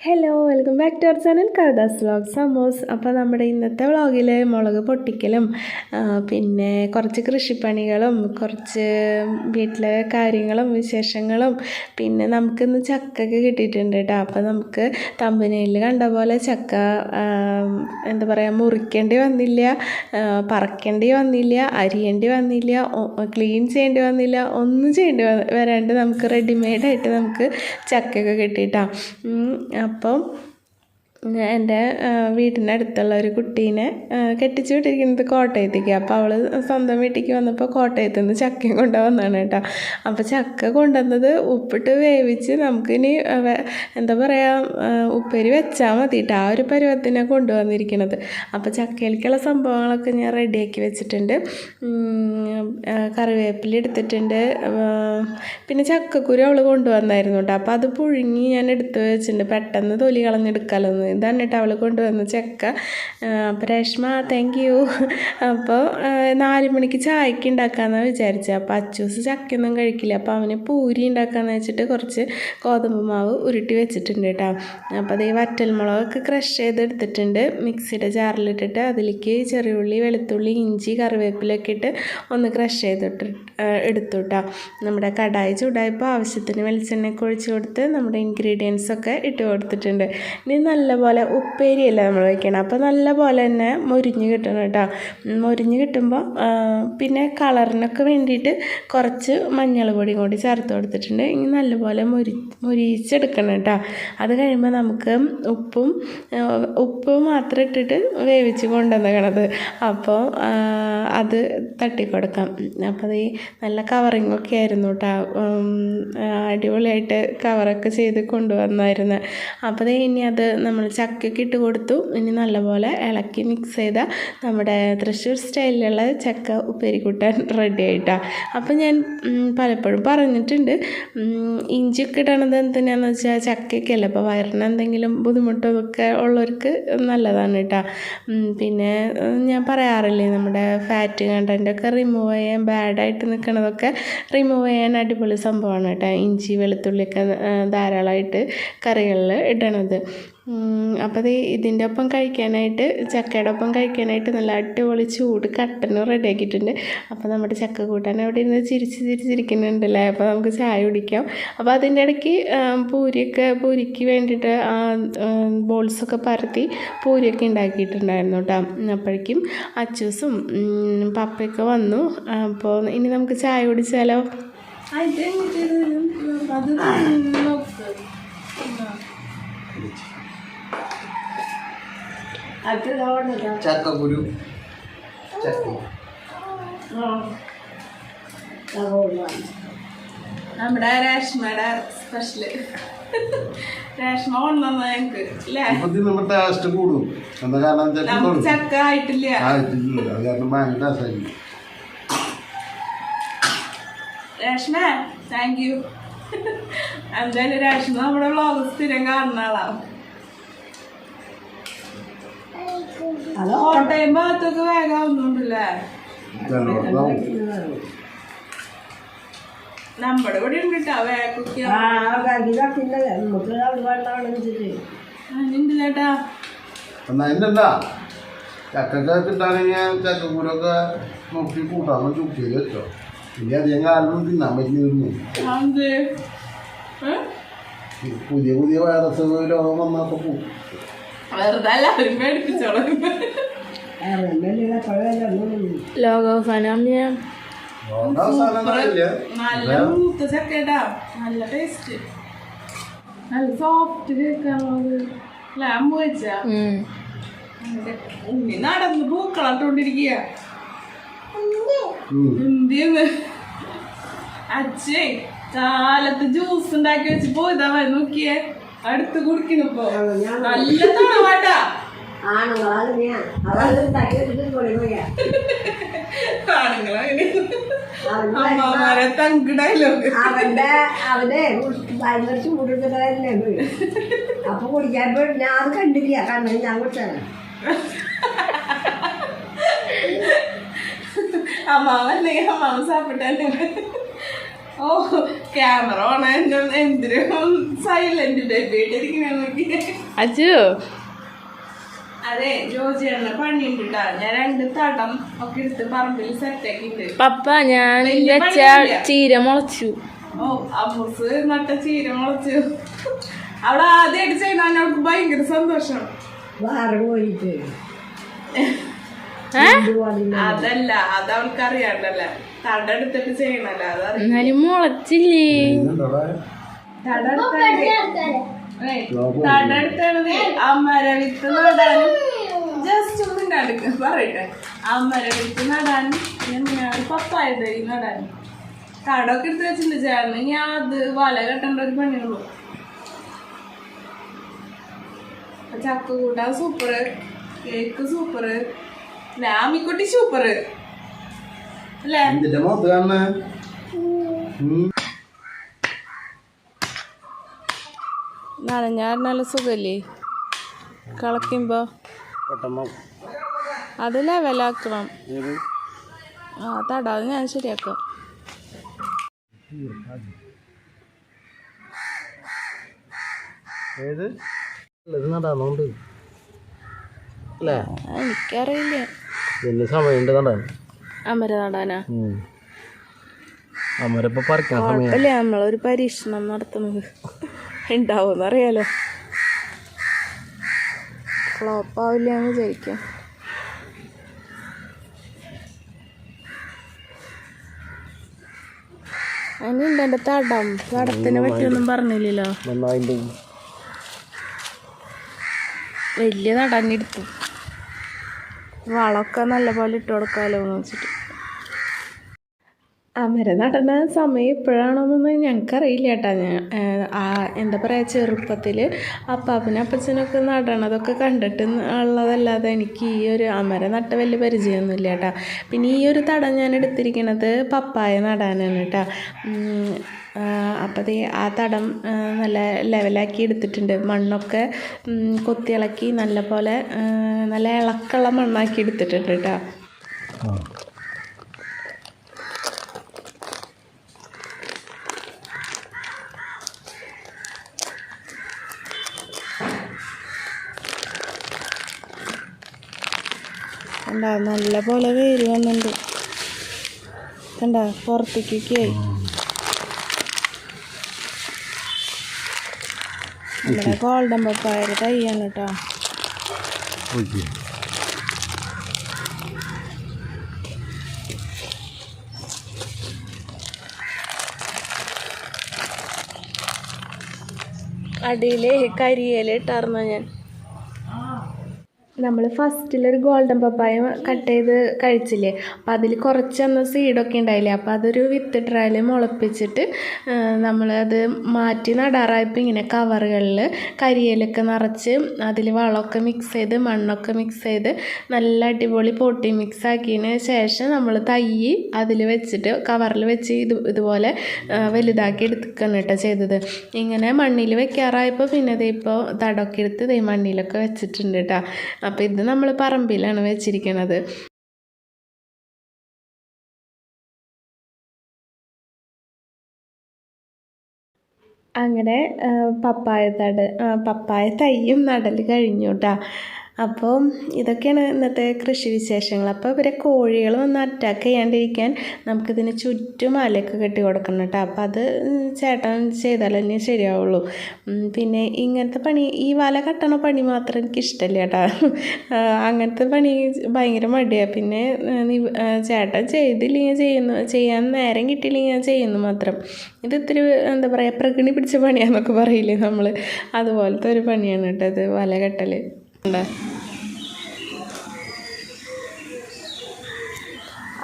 Hello welcome back to our channel Kavitha's vlog സമോസ് അപ്പോൾ നമ്മുടെ ഇന്നത്തെ വ്ളോഗിൽ മുളക് പൊട്ടിക്കലും പിന്നെ കുറച്ച് കൃഷിപ്പണികളും കുറച്ച് വീട്ടിലെ കാര്യങ്ങളും വിശേഷങ്ങളും പിന്നെ നമുക്കിന്ന് ചക്കയൊക്കെ കിട്ടിയിട്ടുണ്ട് കേട്ടോ. അപ്പോൾ നമുക്ക് തമ്പനയിൽ കണ്ട പോലെ ചക്ക എന്താ പറയുക മുറിക്കേണ്ടി വന്നില്ല പറക്കേണ്ടി വന്നില്ല അരിയേണ്ടി വന്നില്ല ക്ലീൻ ചെയ്യേണ്ടി വന്നില്ല ഒന്നും ചെയ്യേണ്ടി വരാണ്ട് നമുക്ക് റെഡിമെയ്ഡായിട്ട് നമുക്ക് ചക്കയൊക്കെ കിട്ടിയിട്ടാ. അപ്പം എന്റെ അടുത്തുള്ള ഒരു കുട്ടീനെ കെട്ടിച്ചു വിട്ടിരിക്കുന്നത് കോട്ടയത്തേക്ക്. അപ്പോൾ അവൾ സ്വന്തം വീട്ടിലേക്ക് വന്നപ്പോൾ കോട്ടയത്ത് നിന്ന് ചക്കയും കൊണ്ടുവന്നതാണ് കേട്ടോ. അപ്പോൾ ചക്ക കൊണ്ടുവന്നത് ഉപ്പിട്ട് വേവിച്ച് നമുക്കിനി എന്താ പറയുക ഉപ്പേരി വെച്ചാൽ മതി കേട്ടോ ആ ഒരു പരുവത്തിനെ കൊണ്ടുവന്നിരിക്കുന്നത് അപ്പോൾ ചക്കയിലേക്കുള്ള സംഭവങ്ങളൊക്കെ ഞാൻ റെഡിയാക്കി വെച്ചിട്ടുണ്ട്. കറിവേപ്പില എടുത്തിട്ടുണ്ട്. പിന്നെ ചക്കക്കുരു അവൾ കൊണ്ടുവന്നായിരുന്നു കേട്ടോ. അപ്പോൾ അത് പുഴുങ്ങി ഞാൻ എടുത്ത് വെച്ചിട്ടുണ്ട്. പെട്ടെന്ന് തൊലി കളഞ്ഞെടുക്കാമല്ലോ എന്ന് ഇതാണ് കേട്ടോ അവൾ കൊണ്ടുവന്ന ചക്ക. അപ്പോൾ രേഷ്മ താങ്ക് യു അപ്പോൾ നാല് മണിക്ക് ചായക്ക് ഉണ്ടാക്കാമെന്നാണ് വിചാരിച്ചത് അപ്പോൾ അച്ചൂസ് ചക്കയൊന്നും കഴിക്കില്ല. അപ്പോൾ അവന് പൂരി ഉണ്ടാക്കാമെന്ന് വെച്ചിട്ട് കുറച്ച് ഗോതമ്പ് മാവ് ഉരുട്ടി വെച്ചിട്ടുണ്ട് കേട്ടോ. അപ്പോൾ അത് ഈ വറ്റൽമുളകൊക്കെ ക്രഷ് ചെയ്തെടുത്തിട്ടുണ്ട്. മിക്സിയുടെ ജാറിലിട്ടിട്ട് അതിലേക്ക് ചെറിയുള്ളി വെളുത്തുള്ളി ഇഞ്ചി കറിവേപ്പിലൊക്കെ ഇട്ട് ഒന്ന് ക്രഷ് ചെയ്തിട്ട് എടുത്തു കേട്ടോ. നമ്മുടെ കടായി ചൂടായപ്പോൾ ആവശ്യത്തിന് വെളിച്ചെണ്ണയൊക്കെ ഒഴിച്ച് കൊടുത്ത് നമ്മുടെ ഇൻഗ്രീഡിയൻസ് ഒക്കെ ഇട്ട് കൊടുത്തിട്ടുണ്ട്. ഇനി നല്ലപോലെ ഉപ്പേരിയല്ല നമ്മൾ വയ്ക്കണം അപ്പോൾ നല്ലപോലെ തന്നെ മൊരിഞ്ഞ് കിട്ടണം കേട്ടോ. മൊരിഞ്ഞ് കിട്ടുമ്പോൾ പിന്നെ കളറിനൊക്കെ വേണ്ടിയിട്ട് കുറച്ച് മഞ്ഞൾ പൊടി കൂടി ചേർത്ത് കൊടുത്തിട്ടുണ്ട്. ഇനി നല്ലപോലെ മൊരി മൊരിച്ചെടുക്കണം കേട്ടോ. അത് കഴിയുമ്പോൾ നമുക്ക് ഉപ്പും ഉപ്പ് മാത്രം ഇട്ടിട്ട് വേവിച്ച് കൊണ്ടുവന്നേക്കണത്. അപ്പോൾ അത് തട്ടിക്കൊടുക്കാം. അപ്പോൾ ഈ നല്ല കവറിങ്ങൊക്കെ ആയിരുന്നു കേട്ടോ. അടിപൊളിയായിട്ട് കവറൊക്കെ ചെയ്ത് കൊണ്ടുവന്നായിരുന്നു. അപ്പോൾ ഇനി അത് നമ്മൾ ചക്കയ്ക്ക് ഇട്ട് കൊടുത്തു. ഇനി നല്ലപോലെ ഇളക്കി മിക്സ് ചെയ്ത നമ്മുടെ തൃശ്ശൂർ സ്റ്റൈലിലുള്ള ചക്ക ഉപ്പേരിക്കൂട്ടാൻ റെഡി ആയിട്ടാണ് അപ്പം ഞാൻ പലപ്പോഴും പറഞ്ഞിട്ടുണ്ട്. ഇഞ്ചി ഇഞ്ചിയൊക്കെ ഇടണത് എന്തിനാന്ന് വെച്ചാൽ ചക്കയ്ക്കല്ല. അപ്പോൾ വയറിന് എന്തെങ്കിലും ബുദ്ധിമുട്ടൊക്കെ ഉള്ളവർക്ക് നല്ലതാണ് കേട്ടോ. പിന്നെ ഞാൻ പറയാറില്ലേ നമ്മുടെ ഫാറ്റ് കണ്ടന്റൊക്കെ റിമൂവ് ചെയ്യാൻ ബാഡായിട്ട് നിൽക്കുന്നതൊക്കെ റിമൂവ് ചെയ്യാൻ അടിപൊളി സംഭവമാണ് കേട്ടോ. ഇഞ്ചി വെളുത്തുള്ളിയൊക്കെ ധാരാളമായിട്ട് കറികളിൽ ഇടണത്. അപ്പോൾ അത് ഇതിന്റെ ഒപ്പം കഴിക്കാനായിട്ട് ചക്കയുടെ ഒപ്പം കഴിക്കാനായിട്ട് നല്ല അടിപൊളി ചൂട് കട്ടനും റെഡി ആക്കിയിട്ടുണ്ട്. അപ്പോൾ നമ്മുടെ ചക്ക കൂട്ടാൻ അവിടെ ഇരുന്ന് ചിരിച്ച് ചിരിച്ചിരിക്കുന്നുണ്ടല്ലേ അപ്പോൾ നമുക്ക് ചായ കുടിക്കാം. അപ്പോൾ അതിന്റെ ഇടയ്ക്ക് പൂരിയൊക്കെ പൂരിക്ക് വേണ്ടിയിട്ട് ബോൾസൊക്കെ പരത്തി പൂരിയൊക്കെ ഉണ്ടാക്കിയിട്ടുണ്ടായിരുന്നു കേട്ടോ അപ്പോഴേക്കും അച്ചൂസും പപ്പയൊക്കെ വന്നു. അപ്പോൾ ഇനി നമുക്ക് ചായ കുടിച്ചാലോ? അത് നോക്ക്. ചക്കക്കുരു ചക്ക നമ്മുടെ രേഷ്മയുടെ സ്പെഷ്യൽ രേഷ്മ കൊണ്ടുവന്ന ഞങ്ങക്ക് നമ്മുടെ ടേസ്റ്റ് കൂടും. എന്താ കാരണം ചക്ക ആയിട്ടില്ല. ആയിട്ടില്ല. അത് കാരണം ഭയങ്കര രേഷ്മ താങ്ക് യു എന്തായാലും രേഷ്മ നമ്മുടെ വ്ളോഗ് സ്ഥിരം കാണുന്ന ആളാവും കോട്ടയം ഭാഗത്തൊക്കെ വേഗം ആവുന്നുണ്ടല്ലേ ജനറലാവും നമ്മുടെ ഇവിടെ ഉണ്ട് കേട്ടോ വേഗൊക്കെ ഉണ്ട് ചേട്ടാ. എന്നാ എന്നല്ല ചക്കൊക്കെ കിട്ടാണെങ്കിൽ ചക്കക്കുരൊക്കെ നോക്കി കൂട്ടാൻ ചുക്കിയിൽ വെച്ചോ. ഇനി അധികം കാലം തിന്നാൻ പറ്റിയിരുന്നു അത്? പുതിയ പുതിയ വൈറസ് രോഗം വന്നപ്പോൾ പോകും വെറുതെ എല്ലാവരും മേടിപ്പിച്ചോളും ലോകാവസാനം ഞാൻ അവസാനം നല്ല മൂത്ത ചക്കേട്ടാ നല്ല ടേസ്റ്റ് നല്ല സോഫ്റ്റ് കേൾക്കാനുള്ളത് ലാമ്പ് വെച്ചാ ഉണ്ണി നടന്ന് പൂക്കളട്ടോണ്ടിരിക്കുക എന്തിന്ന്? അച്ഛേ കാലത്ത് ജ്യൂസ് ഉണ്ടാക്കി വെച്ച് പോയതാ നോക്കിയേ. അടുത്ത് കുടിക്കണിപ്പോ നല്ല തണവാട്ടാ അമ്മമാരെ അവന്റെ അവനെ ഭയങ്കര ചൂടെടുത്തിട്ടായിരുന്നു അപ്പൊ കുടിക്കാൻ പോയി. ഞാൻ കണ്ടില്ല കണ്ണു ഞാൻ കുടിച്ചാണ് അമ്മാവൻ അമ്മാവൻ സാപ്പിട്ടല്ലേ ഓ ക്യാമറ ഓൺ എന്തിനും? സൈലന്റ് ബേബിയായിട്ടിരിക്കണ നോക്കി. അജു. അതെ ജോജിയാണ് പണിയുണ്ട് ട്ടാ. ഞാൻ രണ്ട് തടം ഒക്കെ എടുത്ത് പറമ്പിൽ സെറ്റാക്കിണ്ട് പപ്പ ഞാൻ വെച്ച ചീര മുളച്ചു. ഓ അമ്മൂസ് നട്ട ചീര മുളച്ചു. അവിടെ ആദ്യമായിട്ട് ചെയ്യുന്ന അവൾക്ക് ഭയങ്കര സന്തോഷം. വേറെ പോയിട്ട്. അതല്ല അത് അവൾക്ക് അറിയാണ്ടല്ലേ തട എടുത്തിട്ട് ചെയ്യണല്ലോ അതറിയാം എന്നാലും മുളച്ചില്ലേ? തട തടടുത്തത് അമ്മര വിത്ത് നടാനും ജസ്റ്റ് ഒന്ന് നടുക്ക് പറയട്ടെ. അമ്മര വിത്ത് നടാനും ഞാൻ പപ്പായ തൈ നടാനും തടമൊക്കെ എടുത്ത് വെച്ചിട്ടുണ്ട് ചേർന്ന് ഞാൻ അത് വല കെട്ടേണ്ട ഒരു പണിയുള്ളൂ ചക്ക കൂട്ടാൻ സൂപ്പർ കേക്ക് സൂപ്പർ ലാമിക്കുട്ടി സൂപ്പർ അല്ലേ? എന്തിന്റെ മുഖത്ത് കാണുന്നേ നനഞ്ഞാൽ നല്ല സുഖല്ലേ? കളക്കുമ്പോ അത് ലെവലാക്കണം ആ തടാതെ ഞാൻ ശരിയാക്കാം. ഏത്? ഇത് നടാന്നുണ്ട് അല്ലേ? എനിക്കറിയില്ല. ഇതിന് സമയമുണ്ട് നടാൻ അമര നടാനാ. നമ്മളൊരു പരീക്ഷണം നടത്തുന്നത് ഉണ്ടാവുമെന്ന് അറിയാലോ. ഫ്ലോപ്പ് ആവില്ല എന്ന് വിചാരിക്കാം. അതിനുണ്ട് എന്റെ തടം. തടത്തിനെ പറ്റിയൊന്നും പറഞ്ഞില്ലല്ലോ. വലിയ നടഞ്ഞെടുത്തു വളമൊക്കെ നല്ലപോലെ ഇട്ട് കൊടുക്കാമല്ലോ എന്ന് വെച്ചിട്ട്. അമര നടന്ന സമയം ഇപ്പോഴാണോന്നൊന്നും ഞങ്ങൾക്കറിയില്ല കേട്ടാ ഞാൻ എന്താ പറയുക ചെറുപ്പത്തിൽ അപ്പാപ്പനും അപ്പച്ചനൊക്കെ നടണതൊക്കെ കണ്ടിട്ട് ഉള്ളതല്ലാതെ എനിക്ക് ഈ ഒരു അമര നട്ട വലിയ പരിചയമൊന്നുമില്ല കേട്ടാ പിന്നെ ഈ ഒരു തടം ഞാൻ എടുത്തിരിക്കണത് പപ്പായ നടാനാണ് കേട്ടാ അപ്പോൾ ആ തടം നല്ല ലെവലാക്കി എടുത്തിട്ടുണ്ട്. മണ്ണൊക്കെ കൊത്തിളക്കി നല്ല പോലെ നല്ല ഇളക്കുള്ള മണ്ണാക്കി എടുത്തിട്ടുണ്ട് കേട്ടോ കണ്ട നല്ല പോലെ വേര് വന്നിട്ടുണ്ട് കണ്ട പുറത്തേക്കൊക്കെ ആയി നമ്മുടെ ഗോൾഡൻ പപ്പായ തയ്യാണ് കേട്ടോ. അടിയിൽ കരിയില ഇട്ടാർന്ന ഞാൻ. നമ്മൾ ഫസ്റ്റിലൊരു ഗോൾഡൻ പപ്പായ കട്ട് ചെയ്ത് കഴിച്ചില്ലേ? അപ്പോൾ അതിൽ കുറച്ചൊന്ന് സീഡൊക്കെ ഉണ്ടായില്ലേ അപ്പോൾ അതൊരു വിത്ത് ട്രയൽ മുളപ്പിച്ചിട്ട് നമ്മളത് മാറ്റി നടാറായപ്പോൾ ഇങ്ങനെ കവറുകളിൽ കരിയിലൊക്കെ നിറച്ച് അതിൽ വളമൊക്കെ മിക്സ് ചെയ്ത് മണ്ണൊക്കെ മിക്സ് ചെയ്ത് നല്ല അടിപൊളി പൊട്ടി മിക്സ് ആക്കിയതിന് ശേഷം നമ്മൾ തൈ അതിൽ വെച്ചിട്ട് കവറിൽ വെച്ച് ഇത് ഇതുപോലെ വലുതാക്കി എടുക്കണം കേട്ടോ ചെയ്തത്. ഇങ്ങനെ മണ്ണിൽ വെക്കാറായപ്പോൾ പിന്നെ ദേ ഇപ്പോൾ തടമൊക്കെ എടുത്ത് ഇതേ മണ്ണിലൊക്കെ വെച്ചിട്ടുണ്ട് കേട്ടോ. അപ്പോൾ ഇത് നമ്മൾ പറമ്പിലാണ് വെച്ചിരിക്കുന്നത് അങ്ങനെ പപ്പായ തട പപ്പായ തൈയും നടൽ കഴിഞ്ഞു കേട്ടോ അപ്പോൾ ഇതൊക്കെയാണ് ഇന്നത്തെ കൃഷി വിശേഷങ്ങൾ. അപ്പോൾ ഇവരെ കോഴികൾ വന്ന് അറ്റാക്ക് ചെയ്യാണ്ടിരിക്കാൻ നമുക്കിതിന് ചുറ്റും അലയൊക്കെ കെട്ടി കൊടുക്കണം കേട്ടോ. അപ്പോൾ അത് ചേട്ടൻ ചെയ്താൽ തന്നെ ശരിയാവുള്ളൂ. പിന്നെ ഇങ്ങനത്തെ പണി ഈ വല കെട്ടണ പണി മാത്രം എനിക്ക് ഇഷ്ടമില്ല കേട്ടോ. അങ്ങനത്തെ പണി ഭയങ്കര മടിയാണ് പിന്നെ ചേട്ടൻ ചെയ്തില്ലെങ്കിൽ ചെയ്യുന്നു ചെയ്യാൻ നേരം കിട്ടിയില്ലെങ്കിൽ ഞാൻ ചെയ്യുന്നു മാത്രം. ഇത് ഇത്തിരി എന്താ പറയുക പ്രകൃതി പിടിച്ച പണിയാന്നൊക്കെ പറയില്ലേ നമ്മൾ അതുപോലത്തെ ഒരു പണിയാണ് കേട്ടോ ഇത് വല കെട്ടൽ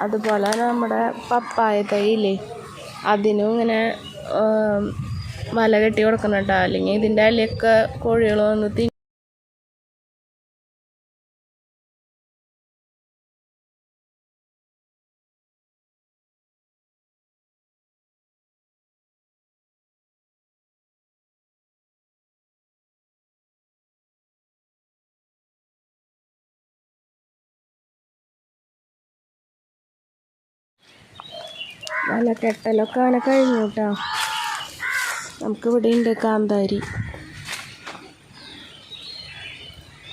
അതുപോലെ നമ്മുടെ പപ്പായ തൈയില്ലേ അതിനും ഇങ്ങനെ വല കെട്ടി കൊടുക്കണം അല്ലെങ്കിൽ ഇതിന്റെ ഇലയൊക്കെ കോഴികൾ വന്ന് വല കെട്ടലൊക്കെ അങ്ങനെ കഴിഞ്ഞു കേട്ടോ നമുക്ക് ഇവിടെ ഉണ്ട് കാന്താരി.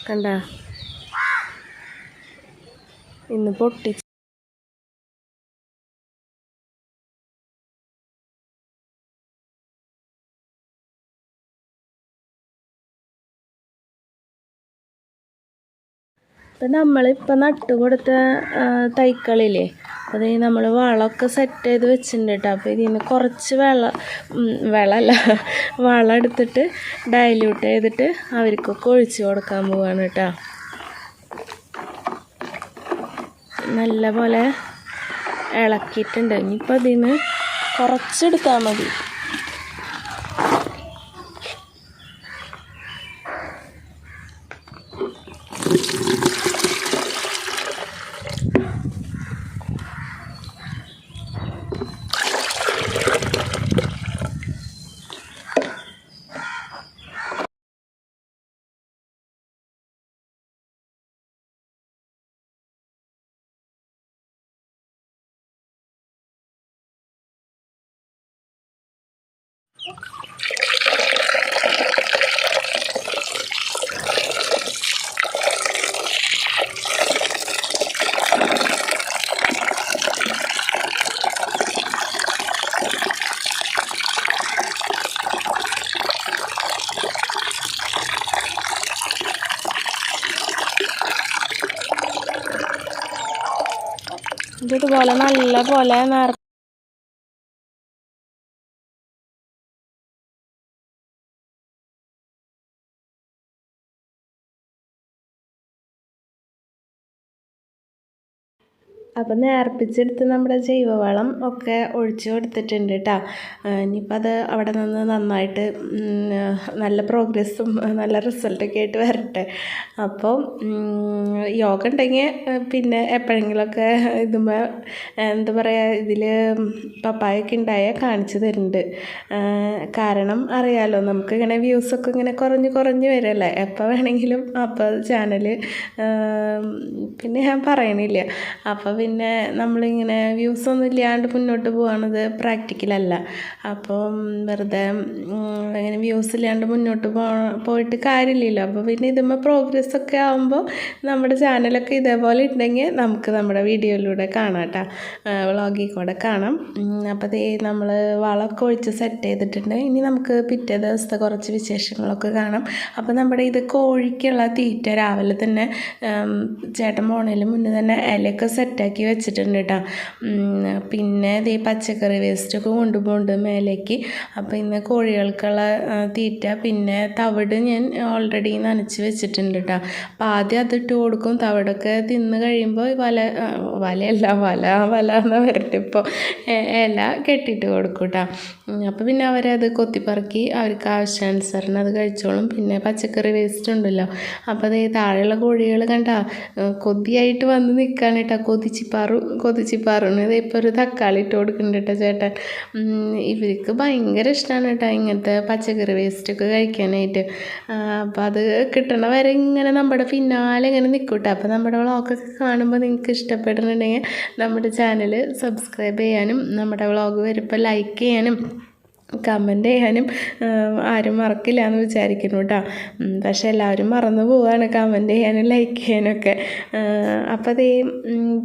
കണ്ട? ഇന്ന് പൊട്ടി ഇപ്പം നമ്മളിപ്പോൾ നട്ടു കൊടുത്ത തൈക്കളില്ലേ അത് നമ്മൾ വളമൊക്കെ സെറ്റ് ചെയ്ത് വെച്ചിട്ടുണ്ട് കേട്ടോ അപ്പോൾ ഇതിൽ നിന്ന് കുറച്ച് വെള്ളം വെള്ളമല്ല വളം എടുത്തിട്ട് ഡൈല്യൂട്ട് ചെയ്തിട്ട് അവർക്കൊക്കെ ഒഴിച്ച് കൊടുക്കാൻ പോവാണ് കേട്ടോ നല്ല പോലെ ഇളക്കിയിട്ടുണ്ട്. ഇനിയിപ്പോൾ അതിൽ നിന്ന് കുറച്ചെടുത്താൽ മതി. ഇതുപോലെ നല്ല പോലെ നിറ അപ്പം നേർപ്പിച്ചെടുത്ത് നമ്മുടെ ജൈവവളം ഒക്കെ ഒഴിച്ചു കൊടുത്തിട്ടുണ്ട് കേട്ടോ ഇനിയിപ്പോൾ അത് അവിടെ നിന്ന് നന്നായിട്ട് നല്ല പ്രോഗ്രസ്സും നല്ല റിസൾട്ടൊക്കെ ആയിട്ട് വരട്ടെ. അപ്പോൾ യോഗ ഉണ്ടെങ്കിൽ പിന്നെ എപ്പോഴെങ്കിലുമൊക്കെ ഇതുമ്പോൾ എന്താ പറയുക ഇതിൽ പപ്പായൊക്കെ ഉണ്ടായാൽ കാണിച്ചു തരുന്നുണ്ട്. കാരണം അറിയാലോ നമുക്ക് ഇങ്ങനെ വ്യൂസൊക്കെ ഇങ്ങനെ കുറഞ്ഞ് കുറഞ്ഞ് വരല്ലേ? എപ്പോൾ വേണമെങ്കിലും അപ്പോൾ ചാനൽ പിന്നെ ഞാൻ പറയണില്ല. അപ്പോൾ പിന്നെ നമ്മളിങ്ങനെ വ്യൂസ് ഒന്നും ഇല്ലാണ്ട് മുന്നോട്ട് പോകുന്നത് പ്രാക്ടിക്കലല്ല അപ്പം വെറുതെ അങ്ങനെ വ്യൂസ് ഇല്ലാണ്ട് മുന്നോട്ട് പോ പോയിട്ട് കാര്യമില്ലല്ലോ. അപ്പോൾ പിന്നെ ഇതുമ്പോൾ പ്രോഗ്രസ് ഒക്കെ ആകുമ്പോൾ നമ്മുടെ ചാനലൊക്കെ ഇതേപോലെ ഉണ്ടെങ്കിൽ നമുക്ക് നമ്മുടെ വീഡിയോയിലൂടെ കാണാം കേട്ടോ വ്ളോഗിൽ കൂടെ കാണാം. അപ്പോൾ നമ്മൾ വളമൊക്കെ ഒഴിച്ച് സെറ്റ് ചെയ്തിട്ടുണ്ട്. ഇനി നമുക്ക് പിറ്റേ ദിവസത്തെ കുറച്ച് വിശേഷങ്ങളൊക്കെ കാണാം. അപ്പോൾ നമ്മുടെ ഇത് കോഴിക്കുള്ള തീറ്റ രാവിലെ തന്നെ ചേട്ടൻ പോണേലും മുന്നേ തന്നെ ഇലയൊക്കെ സെറ്റാക്കി വെച്ചിട്ടുണ്ട് കേട്ടോ പിന്നെ ഇതേ പച്ചക്കറി വേസ്റ്റൊക്കെ കൊണ്ടുപോകുന്നുണ്ട് മേലേക്ക്. അപ്പോൾ ഇന്ന് കോഴികൾക്കുള്ള തീറ്റ പിന്നെ തവിട് ഞാൻ ഓൾറെഡി നനച്ച് വെച്ചിട്ടുണ്ട് കേട്ടോ അപ്പോൾ ആദ്യം അത് ഇട്ട് കൊടുക്കും. തവിടൊക്കെ തിന്ന് കഴിയുമ്പോൾ വല വലയല്ല വല വല എന്ന് പറഞ്ഞിട്ട് ഇല കെട്ടിയിട്ട് കൊടുക്കും കേട്ടോ അപ്പോൾ പിന്നെ അവരത് കൊത്തിപ്പറക്കി അവർക്ക് ആവശ്യാനുസരണം അത് കഴിച്ചോളും. പിന്നെ പച്ചക്കറി വേസ്റ്റ് ഉണ്ടല്ലോ. അപ്പോൾ അത് താഴെയുള്ള കോഴികൾ കണ്ട കൊതിയായിട്ട് വന്ന് നിൽക്കാൻ കേട്ടോ കൊതിച്ചിപ്പാറു കൊതിച്ചിപ്പാറുണ്ട് ഇത് ഇപ്പോൾ ഒരു തക്കാളി ഇട്ട് കൊടുക്കുന്നുണ്ട് കേട്ടോ ചേട്ടൻ. ഇവർക്ക് ഭയങ്കര ഇഷ്ടമാണ് കേട്ടോ ഇങ്ങനത്തെ പച്ചക്കറി വേസ്റ്റൊക്കെ കഴിക്കാനായിട്ട്. അപ്പോൾ അത് കിട്ടണ വരെ ഇങ്ങനെ നമ്മുടെ പിന്നാലെ ഇങ്ങനെ നിൽക്കും കേട്ടോ. അപ്പോൾ നമ്മുടെ വ്ളോഗൊക്കെ കാണുമ്പോൾ നിങ്ങൾക്ക് ഇഷ്ടപ്പെടുന്നുണ്ടെങ്കിൽ നമ്മുടെ ചാനൽ സബ്സ്ക്രൈബ് ചെയ്യാനും നമ്മുടെ വ്ളോഗ് വരുമ്പോൾ ലൈക്ക് ചെയ്യാനും കമന്റ് ചെയ്യാനും ആരും മറക്കില്ല എന്ന് വിചാരിക്കുന്നു കേട്ടോ പക്ഷെ പക്ഷേ എല്ലാവരും മറന്നു പോവാണ് കമന്റ് ചെയ്യാനും ലൈക്ക് ചെയ്യാനൊക്കെ അപ്പോൾ അതേ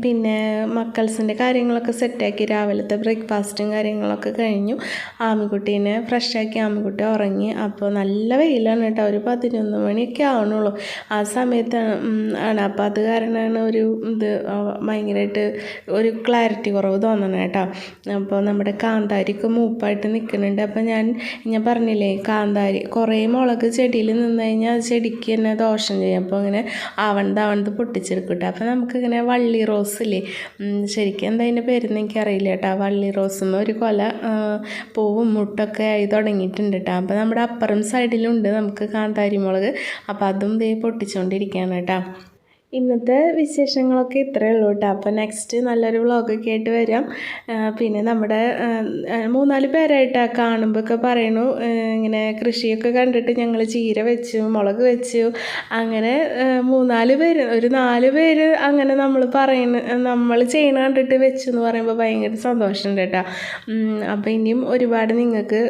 പിന്നെ മക്കൾസിന്റെ കാര്യങ്ങളൊക്കെ സെറ്റാക്കി രാവിലത്തെ ബ്രേക്ക്ഫാസ്റ്റും കാര്യങ്ങളൊക്കെ കഴിഞ്ഞു. ആമിക്കുട്ടീനെ ഫ്രഷാക്കി ആമിക്കുട്ടി ഉറങ്ങി. അപ്പോൾ നല്ല വെയിലാണ് കേട്ടോ ഒരു പതിനൊന്ന് മണിയൊക്കെ ആവണുള്ളൂ. ആ സമയത്താണ് ആണ്. അപ്പോൾ അത് കാരണമാണ് ഒരു ഇത് ഭയങ്കരമായിട്ട് ഒരു ക്ലാരിറ്റി കുറവ് തോന്നണം കേട്ടോ അപ്പോൾ നമ്മുടെ കാന്താരിക്ക് മൂപ്പായിട്ട് നിൽക്കുന്നുണ്ട് അപ്പോൾ ഞാൻ ഞാൻ പറഞ്ഞില്ലേ കാന്താരി കുറേ മുളക് ചെടിയിൽ നിന്ന് കഴിഞ്ഞാൽ അത് ചെടിക്ക് തന്നെ ദോഷം ചെയ്യും. അപ്പോൾ ഇങ്ങനെ ആവണത് ആവണത് പൊട്ടിച്ചെടുക്കും കേട്ടോ അപ്പോൾ നമുക്കിങ്ങനെ വള്ളി റോസ് ഇല്ലേ ശരിക്കും എന്താ അതിന്റെ പേരെന്ന് എനിക്കറിയില്ല കേട്ടോ. വള്ളി റോസ് എന്ന് ഒരു കൊല പൂവും മുട്ടൊക്കെ ആയി തുടങ്ങിയിട്ടുണ്ട് കേട്ടോ. അപ്പോൾ നമ്മുടെ അപ്പുറം സൈഡിലുണ്ട് നമുക്ക് കാന്താരി മുളക് അപ്പോൾ അതും ദേ പൊട്ടിച്ചുകൊണ്ടിരിക്കുകയാണ് കേട്ടോ. ഇന്നത്തെ വിശേഷങ്ങളൊക്കെ ഇത്രയേ ഉള്ളൂ കേട്ടോ. അപ്പോൾ നെക്സ്റ്റ് നല്ലൊരു വ്ളോഗൊക്കെ ആയിട്ട് വരാം. പിന്നെ നമ്മുടെ മൂന്നാൽ പേരായിട്ട് കാണുമ്പോൾ ഒക്കെ പറയണു ഇങ്ങനെ കൃഷിയൊക്കെ കണ്ടിട്ട് ഞങ്ങൾ ചീര വെച്ചു മുളക് വെച്ചു. അങ്ങനെ മൂന്നാൽ പേര് ഒരു നാല് പേര് അങ്ങനെ നമ്മൾ പറയുന്ന നമ്മൾ ചെയ്യണ കണ്ടിട്ട് വെച്ചു എന്ന് പറയുമ്പോൾ ഭയങ്കര സന്തോഷമുണ്ട് കേട്ടോ. അപ്പോൾ ഇനിയും ഒരുപാട് നിങ്ങൾക്ക്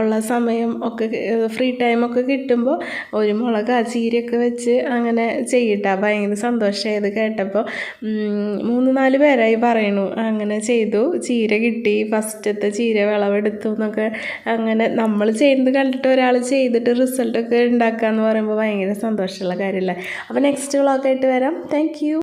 ഉള്ള സമയം ഒക്കെ ഫ്രീ ടൈമൊക്കെ കിട്ടുമ്പോൾ ഒരു മുളക് ആ ചീരയൊക്കെ വെച്ച് അങ്ങനെ ചെയ്യട്ടാ ഭയങ്കര സന്തോഷമായത് കേട്ടപ്പോൾ മൂന്ന് നാല് പേരായി പറയണു അങ്ങനെ ചെയ്തു ചീര കിട്ടി ഫസ്റ്റത്തെ ചീര വിളവെടുത്തു എന്നൊക്കെ. അങ്ങനെ നമ്മൾ ചെയ്യുന്നത് കണ്ടിട്ട് ഒരാൾ ചെയ്തിട്ട് റിസൾട്ടൊക്കെ ഉണ്ടാക്കുക എന്ന് പറയുമ്പോൾ ഭയങ്കര സന്തോഷമുള്ള കാര്യമല്ലേ? അപ്പോൾ നെക്സ്റ്റ് വ്ളോഗായിട്ട് വരാം. താങ്ക്